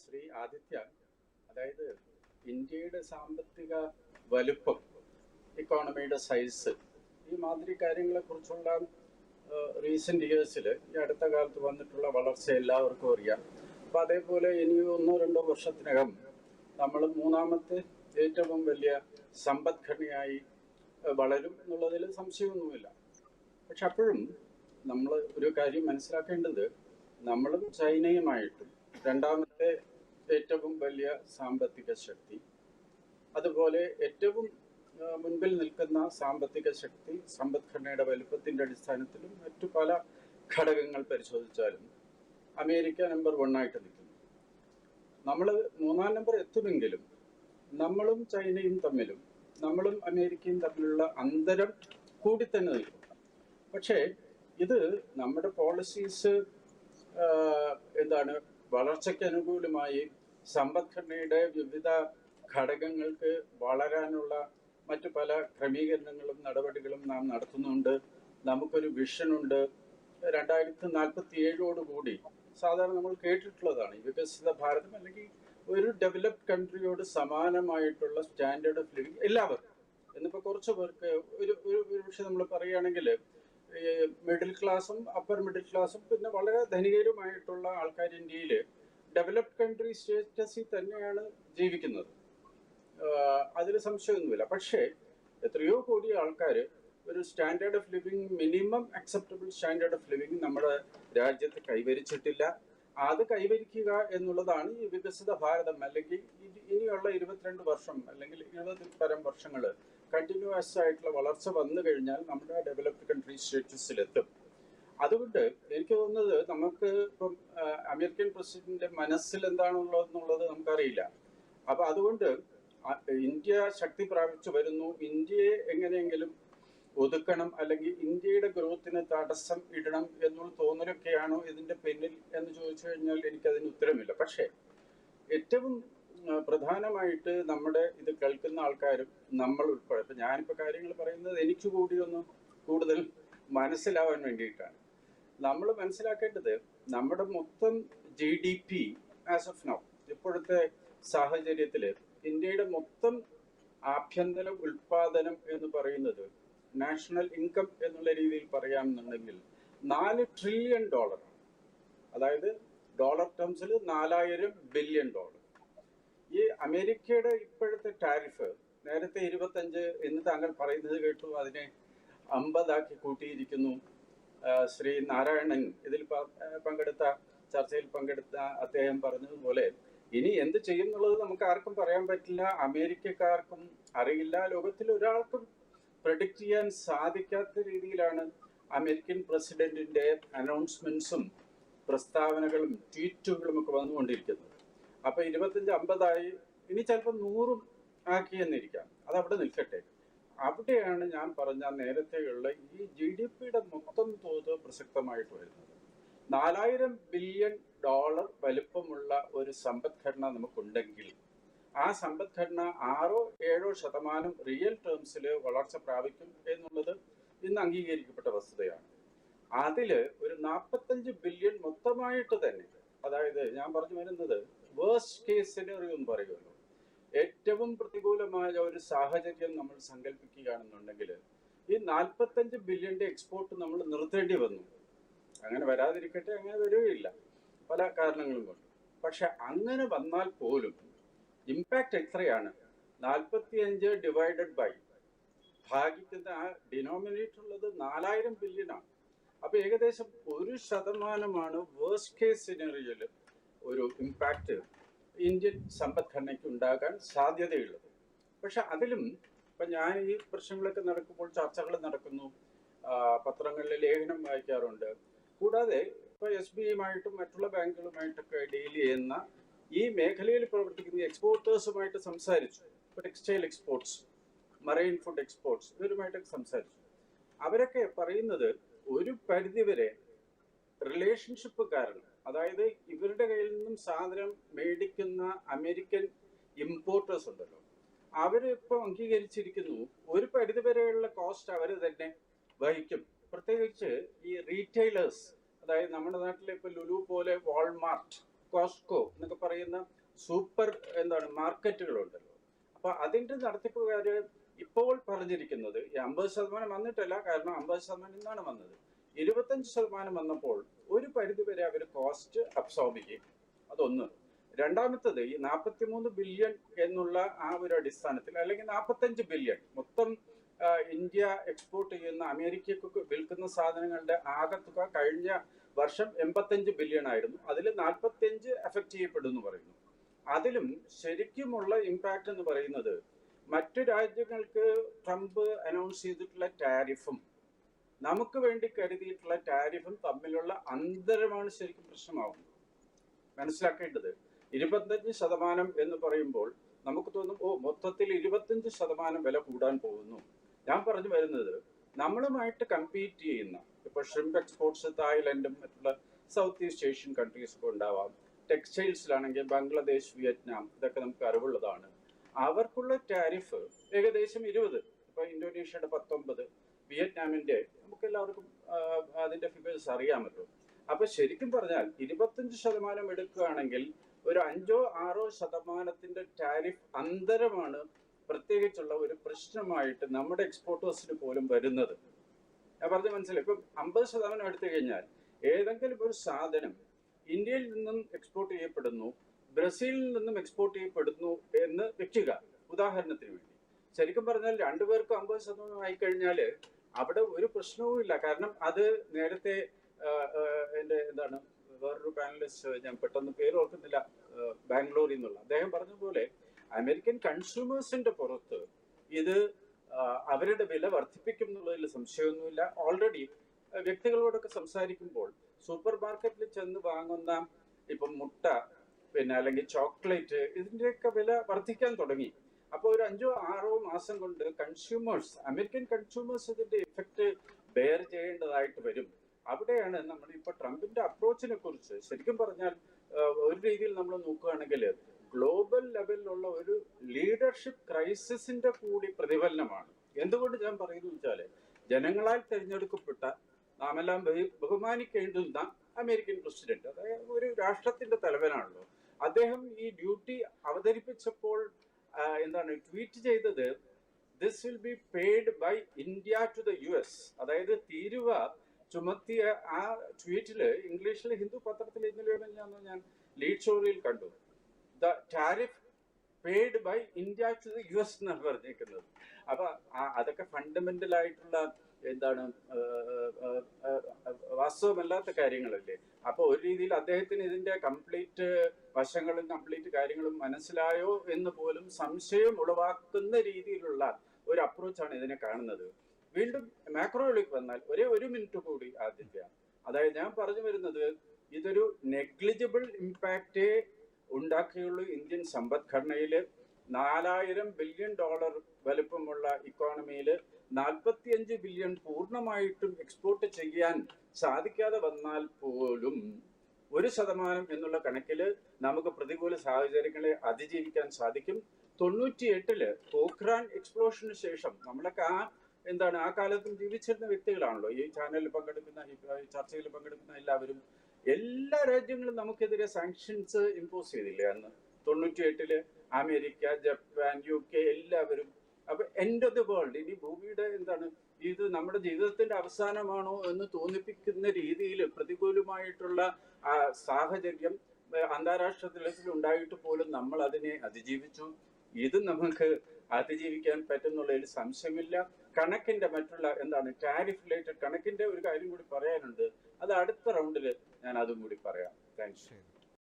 ശ്രീ ആദിത്യ അതായത് ഇന്ത്യയുടെ സാമ്പത്തിക വലുപ്പം ഇക്കോണമിയുടെ സൈസ് ഈ മാതിരി കാര്യങ്ങളെ കുറിച്ചുള്ള റീസെന്റ് ഇയേഴ്സിൽ ഈ അടുത്ത കാലത്ത് വന്നിട്ടുള്ള വളർച്ച എല്ലാവർക്കും അറിയാം. അപ്പൊ അതേപോലെ ഇനി ഒന്നോ രണ്ടോ വർഷത്തിനകം നമ്മൾ മൂന്നാമത്തെ ഏറ്റവും വലിയ സമ്പദ്ഘടനയായി വളരും എന്നുള്ളതിൽ സംശയമൊന്നുമില്ല. പക്ഷെ അപ്പോഴും നമ്മൾ ഒരു കാര്യം മനസ്സിലാക്കേണ്ടത് നമ്മളും ചൈനയുമായിട്ടും രണ്ടാമത്തെ ഏറ്റവും വലിയ സാമ്പത്തിക ശക്തി. അതുപോലെ ഏറ്റവും മുൻപിൽ നിൽക്കുന്ന സാമ്പത്തിക ശക്തി സമ്പദ്ഘടനയുടെ വലുപ്പത്തിന്റെ അടിസ്ഥാനത്തിലും മറ്റു പല ഘടകങ്ങൾ പരിശോധിച്ചാലും അമേരിക്ക നമ്പർ വൺ ആയിട്ട് നിൽക്കുന്നു. നമ്മൾ മൂന്നാം നമ്പർ എത്തുമെങ്കിലും നമ്മളും ചൈനയും തമ്മിലും നമ്മളും അമേരിക്കയും തമ്മിലുള്ള അന്തരം കൂടി തന്നെ നിൽക്കും പക്ഷേ ഇത് നമ്മുടെ പോളിസീസ് എന്താണ് വളർച്ചയ്ക്ക് അനുകൂലമായി സമ്പദ്ഘടനയുടെ വിവിധ ഘടകങ്ങൾക്ക് വളരാനുള്ള മറ്റു പല ക്രമീകരണങ്ങളും നടപടികളും നാം നടത്തുന്നുണ്ട്. നമുക്കൊരു വിഷനുണ്ട് രണ്ടായിരത്തി നാൽപ്പത്തി ഏഴോടുകൂടി സാധാരണ നമ്മൾ കേട്ടിട്ടുള്ളതാണ് വികസിത ഭാരതം അല്ലെങ്കിൽ ഒരു ഡെവലപ്ഡ് കൺട്രിയോട് സമാനമായിട്ടുള്ള സ്റ്റാൻഡേർഡ് ഓഫ് ലിവിങ് എല്ലാവർക്കും. എന്നിപ്പോ കുറച്ച് പേർക്ക് ഒരു ഒരു പക്ഷെ നമ്മൾ പറയുകയാണെങ്കിൽ മിഡിൽ ക്ലാസും അപ്പർ മിഡിൽ ക്ലാസും പിന്നെ വളരെ ധനികരുമായിട്ടുള്ള ആൾക്കാർ ഇന്ത്യയിൽ ഡെവലപ്ഡ് കൺട്രി സ്റ്റേറ്റസിൽ തന്നെയാണ് ജീവിക്കുന്നത്. അതിൽ സംശയമൊന്നുമില്ല. പക്ഷേ എത്രയോ കോടി ആൾക്കാർ ഒരു standard of living minimum acceptable standard of living നമ്മുടെ രാജ്യത്ത് കൈവരിച്ചിട്ടില്ല. അത് കൈവരിക്കുക എന്നുള്ളതാണ് ഈ വികസിത ഭാരതം. അല്ലെങ്കിൽ ഇനിയുള്ള ഇരുപത്തിരണ്ട് വർഷം അല്ലെങ്കിൽ ഇരുപത് പരം വർഷങ്ങൾ കണ്ടിന്യൂസ് ആയിട്ടുള്ള വളർച്ച വന്നു കഴിഞ്ഞാൽ നമ്മുടെ ഡെവലപ്ഡ് കൺട്രി സ്റ്റേറ്റസിലെത്തും അതുകൊണ്ട് എനിക്ക് തോന്നുന്നത് നമുക്ക് ഇപ്പം അമേരിക്കൻ പ്രസിഡന്റിന്റെ മനസ്സിൽ എന്താണുള്ളതെന്നുള്ളത് നമുക്കറിയില്ല. അപ്പൊ അതുകൊണ്ട് ഇന്ത്യ ശക്തി പ്രാപിച്ചു വരുന്നു. ഇന്ത്യയെ എങ്ങനെയെങ്കിലും ഒതുക്കണം അല്ലെങ്കിൽ ഇന്ത്യയുടെ ഗ്രോത്തിന് തടസ്സം ഇടണം എന്നുള്ള തോന്നലൊക്കെയാണോ ഇതിന്റെ പിന്നിൽ എന്ന് ചോദിച്ചു കഴിഞ്ഞാൽ എനിക്കതിന് ഉത്തരമില്ല. പക്ഷേ ഏറ്റവും പ്രധാനമായിട്ട് നമ്മുടെ ഇത് കേൾക്കുന്ന ആൾക്കാരും നമ്മൾ ഉൾപ്പെടെ. ഇപ്പൊ ഞാനിപ്പോ കാര്യങ്ങൾ പറയുന്നത് എനിക്ക് കൂടി ഒന്ന് കൂടുതൽ മനസ്സിലാവാൻ വേണ്ടിയിട്ടാണ്. നമ്മൾ മനസ്സിലാക്കേണ്ടത് നമ്മുടെ മൊത്തം G D P as of now ഇപ്പോഴത്തെ സാഹചര്യത്തിൽ ഇന്ത്യയുടെ മൊത്തം ആഭ്യന്തര ഉൽപാദനം എന്ന് പറയുന്നത് നാഷണൽ ഇൻകം എന്നുള്ള രീതിയിൽ പറയാമെന്നുണ്ടെങ്കിൽ നാല് ട്രില്യൺ ഡോളർ അതായത് ഡോളർ ടേംസിൽ നാലായിരം ബില്യൺ ഡോളർ ഈ അമേരിക്കയുടെ ഇപ്പോഴത്തെ ടാരിഫ് നേരത്തെ ഇരുപത്തഞ്ച് എന്ന് താങ്കൾ പറയുന്നത് കേട്ടു അതിനെ അമ്പതാക്കി കൂട്ടിയിരിക്കുന്നു. ശ്രീ നാരായണൻ ഇതിൽ പങ്കെടുത്ത ചർച്ചയിൽ പങ്കെടുത്ത അദ്ദേഹം പറഞ്ഞതുപോലെ ഇനി എന്ത് ചെയ്യും എന്നുള്ളത് നമുക്ക് ആർക്കും പറയാൻ പറ്റില്ല. അമേരിക്കക്കാർക്കും അറിയില്ല. ലോകത്തിൽ ഒരാൾക്കും പ്രഡിക്റ്റ് ചെയ്യാൻ സാധിക്കാത്ത രീതിയിലാണ് അമേരിക്കൻ പ്രസിഡന്റിന്റെ അനൗൺസ്മെന്റ്സും പ്രസ്താവനകളും ട്വീറ്റുകളും ഒക്കെ വന്നുകൊണ്ടിരിക്കുന്നത്. അപ്പൊ ഇരുപത്തഞ്ച് അമ്പതായി. ഇനി ചിലപ്പോൾ നൂറും ആക്കി എന്നിരിക്കാം. അത് അവിടെ നിൽക്കട്ടെ. അവിടെയാണ് ഞാൻ പറഞ്ഞ നേരത്തെയുള്ള ഈ ജി ഡി പിയുടെ മൊത്തം തോത് പ്രസക്തമായിട്ട് വരുന്നത്. നാലായിരം ബില്യൺ ഡോളർ വലുപ്പമുള്ള ഒരു സമ്പദ്ഘടന നമുക്കുണ്ടെങ്കിൽ ആ സമ്പദ്ഘടന ആറോ ഏഴോ ശതമാനം റിയൽ ടേംസിൽ വളർച്ച പ്രാപിക്കും എന്നുള്ളത് ഇന്ന് അംഗീകരിക്കപ്പെട്ട വസ്തുതയാണ്. അതിൽ ഒരു നാൽപ്പത്തഞ്ച് ബില്യൺ മൊത്തമായിട്ട് തന്നെ അതായത് ഞാൻ പറഞ്ഞു വരുന്നത് വേഴ്സ്റ്റ് കേസ് സിനറിയോ എന്ന് പറയുമല്ലോ. ഏറ്റവും പ്രതികൂലമായ ഒരു സാഹചര്യം നമ്മൾ സങ്കല്പിക്കുകയാണെന്നുണ്ടെങ്കിൽ ഈ നാൽപ്പത്തഞ്ച് ബില്യന്റെ എക്സ്പോർട്ട് നമ്മൾ നിർത്തേണ്ടി വന്നു. അങ്ങനെ വരാതിരിക്കട്ടെ അങ്ങനെ വരികയില്ല. പല കാരണങ്ങളും കൊണ്ട്. പക്ഷെ അങ്ങനെ വന്നാൽ പോലും ഇമ്പാക്ട് എത്രയാണ്? നാൽപ്പത്തിയഞ്ച് ഡിവൈഡഡ് ബൈ ഭാഗിക്കുന്ന ആ ഡിനോമിനേറ്റർ ഉള്ളത് നാലായിരം ബില്യനാണ് അപ്പൊ ഏകദേശം ഒരു ശതമാനമാണ് വേഴ്സ്റ്റ് കേസ് സിനറിയിൽ ഒരു ഇമ്പാക്ട് ഇന്ത്യൻ സമ്പദ്ഘടനയ്ക്ക് ഉണ്ടാകാൻ സാധ്യതയുള്ളത്. പക്ഷെ അതിലും ഇപ്പൊ ഞാൻ ഈ പ്രശ്നങ്ങളൊക്കെ നടക്കുമ്പോൾ ചർച്ചകൾ നടക്കുന്നു. പത്രങ്ങളിൽ ലേഖനം വായിക്കാറുണ്ട്. കൂടാതെ ഇപ്പൊ എസ് ബി ഐയുമായിട്ടും മറ്റുള്ള ബാങ്കുകളുമായിട്ടൊക്കെ ഡീൽ ചെയ്യുന്ന ഈ മേഖലയിൽ പ്രവർത്തിക്കുന്ന എക്സ്പോർട്ടേഴ്സുമായിട്ട് സംസാരിച്ചു. Textile exports marine food exports ഇവരുമായിട്ടൊക്കെ സംസാരിച്ചു. അവരൊക്കെ പറയുന്നത് ഒരു പരിധിവരെ റിലേഷൻഷിപ്പ് കാരണം അതായത് ഇവരുടെ കയ്യിൽ നിന്നും സാധനം മേടിക്കുന്ന അമേരിക്കൻ ഇമ്പോർട്ടേഴ്സ് ഉണ്ടല്ലോ. അവർ ഇപ്പൊ അംഗീകരിച്ചിരിക്കുന്നു. ഒരു പരിധിവരെയുള്ള കോസ്റ്റ് അവർ തന്നെ വഹിക്കും. പ്രത്യേകിച്ച് ഈ റീറ്റെയിലേഴ്സ് അതായത് നമ്മുടെ നാട്ടിലെ ഇപ്പൊ ലുലു പോലെ വാൾമാർട്ട് കോസ്കോ എന്നൊക്കെ പറയുന്ന സൂപ്പർ എന്താണ് മാർക്കറ്റുകളുണ്ടല്ലോ അപ്പൊ അതിന്റെ നടത്തിപ്പുകാര് ഇപ്പോൾ പറഞ്ഞിരിക്കുന്നത് ഈ അമ്പത് ശതമാനം വന്നിട്ടല്ല കാരണം അമ്പത് ശതമാനം ഇന്നാണ് വന്നത്. ഇരുപത്തഞ്ച് ശതമാനം വന്നപ്പോൾ ഒരു പരിധിവരെ അവർ കോസ്റ്റ് അബ്സോർബ് ചെയ്യും അതൊന്ന്. രണ്ടാമത്തത് ഈ നാൽപ്പത്തിമൂന്ന് ബില്യൺ എന്നുള്ള ആ ഒരു അടിസ്ഥാനത്തിൽ അല്ലെങ്കിൽ നാൽപ്പത്തഞ്ച് ബില്യൺ മൊത്തം ഇന്ത്യ എക്സ്പോർട്ട് ചെയ്യുന്ന അമേരിക്കക്ക് വിൽക്കുന്ന സാധനങ്ങളുടെ ആകത്തുക കഴിഞ്ഞ വർഷം എൺപത്തഞ്ച് ബില്യൺ ആയിരുന്നു. അതിൽ നാൽപ്പത്തഞ്ച് എഫക്ട് ചെയ്യപ്പെടുന്നു പറയുന്നു. അതിലും ശരിക്കുമുള്ള ഇമ്പാക്റ്റ് എന്ന് പറയുന്നത് മറ്റു രാജ്യങ്ങൾക്ക് ട്രംപ് അനൗൺസ് ചെയ്തിട്ടുള്ള ടാരിഫും നമുക്ക് വേണ്ടി കരുതിയിട്ടുള്ള ടാരിഫും തമ്മിലുള്ള അന്തരമാണ് ശരിക്കും പ്രശ്നമാവുന്നത്. മനസ്സിലാക്കേണ്ടത് ഇരുപത്തഞ്ച് ശതമാനം എന്ന് പറയുമ്പോൾ നമുക്ക് തോന്നും ഓ മൊത്തത്തിൽ ഇരുപത്തഞ്ച് ശതമാനം വില കൂടാൻ പോകുന്നു. ഞാൻ പറഞ്ഞു വരുന്നത് നമ്മളുമായിട്ട് കമ്പീറ്റ് ചെയ്യുന്ന ഇപ്പൊ ഷ്രിംപ് എക്സ്പോർട്സ് തായ്ലൻഡും മറ്റുള്ള സൗത്ത് ഈസ്റ്റ് ഏഷ്യൻ കൺട്രീസ് ഒക്കെ ഉണ്ടാവാം. ടെക്സ്റ്റൈൽസിലാണെങ്കിൽ ബംഗ്ലാദേശ് വിയറ്റ്നാം ഇതൊക്കെ നമുക്ക് അറിവുള്ളതാണ്. അവർക്കുള്ള ടാരിഫ് ഏകദേശം ഇരുപത്. ഇപ്പൊ ഇന്തോനേഷ്യയുടെ പത്തൊമ്പത് വിയറ്റ്നാമിന്റെ നമുക്ക് എല്ലാവർക്കും അതിന്റെ ഫിഗേഴ്സ് അറിയാമല്ലോ. അപ്പൊ ശരിക്കും പറഞ്ഞാൽ ഇരുപത്തഞ്ച് ശതമാനം എടുക്കുകയാണെങ്കിൽ ഒരു അഞ്ചോ ആറോ ശതമാനത്തിന്റെ ടാരിഫ് അന്തരമാണ് പ്രത്യേകിച്ചുള്ള ഒരു പ്രശ്നമായിട്ട് നമ്മുടെ എക്സ്പോർട്ടേഴ്സിന് പോലും വരുന്നത്. ഞാൻ പറഞ്ഞ മനസ്സിലായി? ഇപ്പം അമ്പത് ശതമാനം എടുത്തു കഴിഞ്ഞാൽ ഏതെങ്കിലും ഒരു സാധനം ഇന്ത്യയിൽ നിന്നും എക്സ്പോർട്ട് ചെയ്യപ്പെടുന്നു. ബ്രസീലിൽ നിന്നും എക്സ്പോർട്ട് ചെയ്യപ്പെടുന്നു എന്ന് വെക്കുക ഉദാഹരണത്തിന് വേണ്ടി. ശരിക്കും പറഞ്ഞാൽ രണ്ടുപേർക്ക് അമ്പത് ശതമാനം ആയി കഴിഞ്ഞാൽ അവിടെ ഒരു പ്രശ്നവും ഇല്ല. കാരണം അത് നേരത്തെ എന്റെ എന്താണ് വേറൊരു പാനലിസ്റ്റ് ഞാൻ പെട്ടെന്ന് പേര് ഓർക്കുന്നില്ല ബാംഗ്ലൂരിൽ നിന്നുള്ള. അദ്ദേഹം പറഞ്ഞ പോലെ അമേരിക്കൻ കൺസ്യൂമേഴ്സിന്റെ പുറത്ത് ഇത് അവരുടെ വില വർദ്ധിപ്പിക്കും എന്നുള്ളതിൽ സംശയമൊന്നുമില്ല ഓൾറെഡി വ്യക്തികളോടൊക്കെ സംസാരിക്കുമ്പോൾ സൂപ്പർ മാർക്കറ്റിൽ ചെന്ന് വാങ്ങുന്ന ഇപ്പം മുട്ട പിന്നെ അല്ലെങ്കിൽ ചോക്ലേറ്റ് ഇതിന്റെയൊക്കെ വില വർദ്ധിക്കാൻ തുടങ്ങി. അപ്പോൾ ഒരു അഞ്ചോ ആറോ മാസം കൊണ്ട് കൺസ്യൂമേഴ്സ് അമേരിക്കൻ കൺസ്യൂമേഴ്സ് ഇതിന്റെ ഇഫക്റ്റ് ബെയർ ചെയ്യേണ്ടതായിട്ട് വരും. അവിടെയാണ് നമ്മൾ ഇപ്പൊ ട്രംപിന്റെ അപ്രോച്ചിനെ കുറിച്ച് ശരിക്കും പറഞ്ഞാൽ ഒരു രീതിയിൽ നമ്മൾ നോക്കുകയാണെങ്കിൽ ഗ്ലോബൽ ലെവലിലുള്ള ഒരു ലീഡർഷിപ്പ് ക്രൈസിസിന്റെ കൂടി പ്രതിഫലനമാണ്. എന്തുകൊണ്ട് ഞാൻ പറയുന്നു വെച്ചാൽ ജനങ്ങളാൽ തിരഞ്ഞെടുക്കപ്പെട്ട നാമെല്ലാം ബഹു- ബഹുമാനിക്കേണ്ടുന്ന അമേരിക്കൻ പ്രസിഡന്റ് അതായത് ഒരു രാഷ്ട്രത്തിന്റെ തലവനാണല്ലോ. അദ്ദേഹം ഈ ഡ്യൂട്ടി അവതരിപ്പിച്ചപ്പോൾ എന്താണ് ട്വീറ്റ് ചെയ്തത് this will be paid by India to the U S അതായത് തീരുവ ചുമത്തിയ ആ ട്വീറ്റിൽ ഇംഗ്ലീഷിൽ ഹിന്ദു പത്രത്തിൽ ഇന്നലെ ഞാൻ ലീഡ് സ്റ്റോറിയിൽ കണ്ടു. The tariff paid by India to the U S എന്നാണ് പറഞ്ഞേക്കുന്നത് അപ്പൊ അതൊക്കെ ഫണ്ടമെന്റൽ ആയിട്ടുള്ള എന്താണ് വാസ്തവമല്ലാത്ത കാര്യങ്ങളല്ലേ? അപ്പൊ ഒരു രീതിയിൽ അദ്ദേഹത്തിന് ഇതിന്റെ കംപ്ലീറ്റ് വശങ്ങളും കംപ്ലീറ്റ് കാര്യങ്ങളും മനസ്സിലായോ എന്ന് പോലും സംശയം ഉളവാക്കുന്ന രീതിയിലുള്ള ഒരു അപ്രോച്ചാണ് ഇതിനെ കാണുന്നത്. വീണ്ടും മാക്രോയിലേക്ക് വന്നാൽ ഒരേ ഒരു മിനിറ്റ് കൂടി ആദ്യത്തെ അതായത് ഞാൻ പറഞ്ഞു വരുന്നത് ഇതൊരു നെഗ്ലിജിബിൾ ഇമ്പാക്റ്റേ ഉണ്ടാക്കിയുള്ളൂ ഇന്ത്യൻ സമ്പദ്ഘടനയിൽ നാലായിരം ബില്യൺ ഡോളർ വലുപ്പമുള്ള ഇക്കോണമിയിൽ നാൽപ്പത്തിയഞ്ച് ബില്യൺ പൂർണമായിട്ടും എക്സ്പോർട്ട് ചെയ്യാൻ സാധിക്കാതെ വന്നാൽ പോലും ഒരു ശതമാനം എന്നുള്ള കണക്കിൽ നമുക്ക് പ്രതികൂല സാഹചര്യങ്ങളെ അതിജീവിക്കാൻ സാധിക്കും. തൊണ്ണൂറ്റി എട്ടിൽ പോഖ്രാൻ എക്സ്പ്ലോഷന് ശേഷം നമ്മളൊക്കെ ആ എന്താണ് ആ കാലത്തും ജീവിച്ചിരുന്ന വ്യക്തികളാണല്ലോ. ഈ ചാനലിൽ പങ്കെടുക്കുന്ന ചർച്ചയിൽ പങ്കെടുക്കുന്ന എല്ലാവരും എല്ലാ രാജ്യങ്ങളും നമുക്കെതിരെ സാങ്ഷൻസ് ഇമ്പോസ് ചെയ്തില്ലേ? അന്ന് തൊണ്ണൂറ്റി എട്ടിൽ അമേരിക്ക ജപ്പാൻ യു കെ എല്ലാവരും. അപ്പൊ എൻഡ് ഓഫ് ദി വേൾഡ് ഇനി ഭൂമിയുടെ എന്താണ്? ഇത് നമ്മുടെ ജീവിതത്തിന്റെ അവസാനമാണോ എന്ന് തോന്നിപ്പിക്കുന്ന രീതിയിൽ പ്രതികൂലമായിട്ടുള്ള സാഹചര്യം അന്താരാഷ്ട്ര തലത്തിൽ ഉണ്ടായിട്ട് പോലും നമ്മൾ അതിനെ അതിജീവിച്ചു. ഇത് നമുക്ക് അതിജീവിക്കാൻ പറ്റുന്നുള്ളതിൽ സംശയമില്ല. കണക്കിന്റെ മറ്റുള്ള എന്താണ് ടാരിഫ് റിലേറ്റഡ് കണക്കിന്റെ ഒരു കാര്യം കൂടി പറയാനുണ്ട്. അത് അടുത്ത റൗണ്ടിൽ ഞാൻ അതും കൂടി പറയാം. താങ്ക്സ്